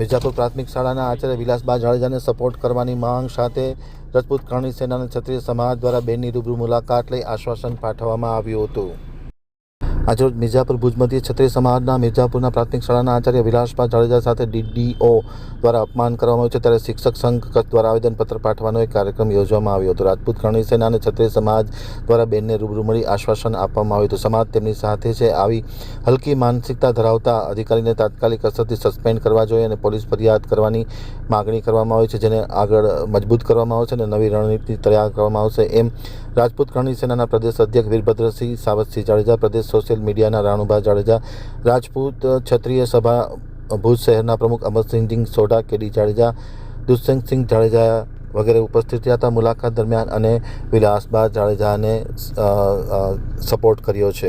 મિર્જાપુર પ્રાથમિક શાળાના આચાર્ય વિલાસબા જાડેજાને સપોર્ટ કરવાની માંગ સાથે રજપૂત કરણી સેનાના ક્ષત્રિય સમાજ દ્વારા બેનની રૂબરૂ મુલાકાત લઈ આશ્વાસન પાઠવવામાં આવ્યું હતું. આજરોજ મિર્જાપુર ભુજમતી ક્ષત્રિય સમાજના મિર્જાપુરના પ્રાથમિક શાળાના આચાર્ય વિલાસભા જાડેજા સાથે ડીડીઓ દ્વારા અપમાન કરવામાં આવ્યું છે. ત્યારે શિક્ષક સંઘ કચ્છ દ્વારા આવેદનપત્ર પાઠવવાનો એક કાર્યક્રમ યોજવામાં આવ્યો હતો. રાજપૂત કરણી સેના અને ક્ષત્રિય સમાજ દ્વારા બેનને રૂબરૂ મળી આશ્વાસન આપવામાં આવ્યું હતું. સમાજ તેમની સાથે છે. આવી હલકી માનસિકતા ધરાવતા અધિકારીને તાત્કાલિક અસરથી સસ્પેન્ડ કરવા જોઈએ અને પોલીસ ફરિયાદ કરવાની માગણી કરવામાં આવી છે, જેને આગળ મજબૂત કરવામાં આવશે અને નવી રણનીતિ તૈયાર કરવામાં આવશે. એમ રાજપૂત કરણી સેનાના પ્રદેશ અધ્યક્ષ વીરભદ્રસિંહ સાવતસિંહ જાડેજા, પ્રદેશ સોશિયલ મીડિયાના રાણુભા જાડેજા, રાજપૂત ક્ષત્રિય સભા ભુજ શહેરના પ્રમુખ અમરસિંહજી સોઢા, કેડી જાડેજા, દુષ્યંતસિંહ જાડેજા વગેરે ઉપસ્થિત રહ્યા હતા મુલાકાત દરમિયાન અને વિલાસબા જાડેજાને સપોર્ટ કર્યો છે.